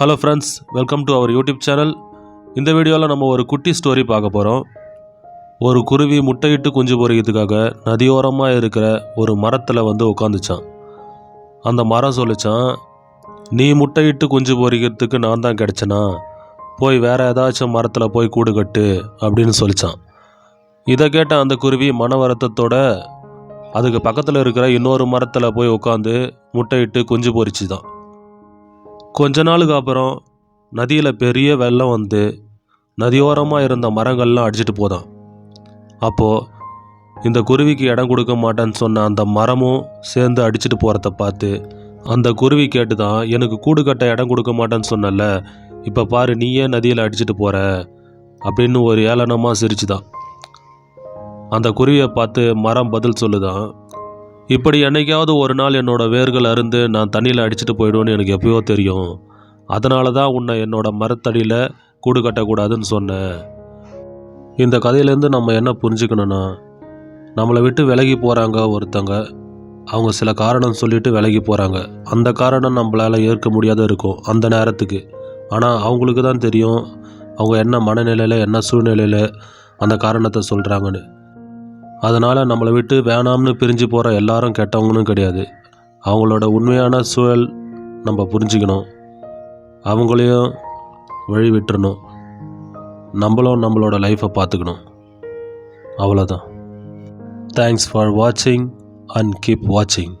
Hello friends welcome to our YouTube channel இந்த வீடியோவில் நம்ம ஒரு குட்டி ஸ்டோரி பார்க்க போகிறோம் ஒரு குருவி முட்டையிட்டு குஞ்சு பொறிக்கிறதுக்காக நதியோரமாக இருக்கிற ஒரு மரத்தில் வந்து உட்காந்துச்சான் அந்த மரம் சொல்லிச்சான் நீ முட்டையிட்டு குஞ்சு பொறிக்கிறதுக்கு நான் தான் கிடச்சனா? போய் வேறு ஏதாச்சும் மரத்தில் போய் கூடு கட்டு அப்படின்னு சொல்லிச்சான். இதை கேட்ட அந்த குருவி மன வருத்தத்தோட அதுக்கு பக்கத்தில் இருக்கிற இன்னொரு மரத்தில் போய் உட்காந்து முட்டையிட்டு குஞ்சு பொரிச்சுதான். கொஞ்ச நாளுக்கு அப்புறம் நதியில் பெரிய வெள்ளம் வந்து நதியோரமாக இருந்த மரங்கள்லாம் அடிச்சிட்டு போதான். அப்போது இந்த குருவிக்கு இடம் கொடுக்க மாட்டேன்னு சொன்ன அந்த மரமும் சேர்ந்து அடிச்சிட்டு போகிறத பார்த்து அந்த குருவி கேட்டு தான் எனக்கு கூடு கட்ட இடம் கொடுக்க மாட்டேன்னு சொன்னல இப்போ பாரு நீயே நதியில் அடிச்சிட்டு போகிற அப்படின்னு ஒரு ஏளனமாக சிரிச்சுதான். அந்த குருவியை பார்த்து மரம் பதில் சொல்லுதான் இப்படி என்னைக்காவது ஒரு நாள் என்னோடய வேர்கள் அருந்து நான் தண்ணியில் அடிச்சுட்டு போயிடுவேன்னு எனக்கு எப்பயோ தெரியும். அதனால தான் உன்னை என்னோடய மரத்தடியில் கூடு கட்டக்கூடாதுன்னு சொன்னேன். இந்த கதையிலேருந்து நம்ம என்ன புரிஞ்சுக்கணும்னா நம்மளை விட்டு விலகி போகிறாங்க ஒருத்தங்க. அவங்க சில காரணம் சொல்லிட்டு விலகி போகிறாங்க அந்த காரணம் நம்மளால் ஏற்க முடியாத இருக்கும் அந்த நேரத்துக்கு. ஆனால் அவங்களுக்கு தான் தெரியும் அவங்க என்ன மனநிலையில் என்ன சூழ்நிலையில் அந்த காரணத்தை சொல்கிறாங்கன்னு அதனால் நம்மளை விட்டு வேணாம்னு பிரிஞ்சு போகிற எல்லாரும் கெட்டவங்களும் கிடையாது. அவங்களோட உண்மையான சூழல் நம்ம புரிஞ்சுக்கணும். அவங்களையும் வழி விட்டுறணும். நம்மளும் நம்மளோட லைஃப்பை பார்த்துக்கணும். அவ்வளோதான் தேங்க்ஸ் ஃபார் வாட்சிங் அண்ட் கீப் வாட்சிங்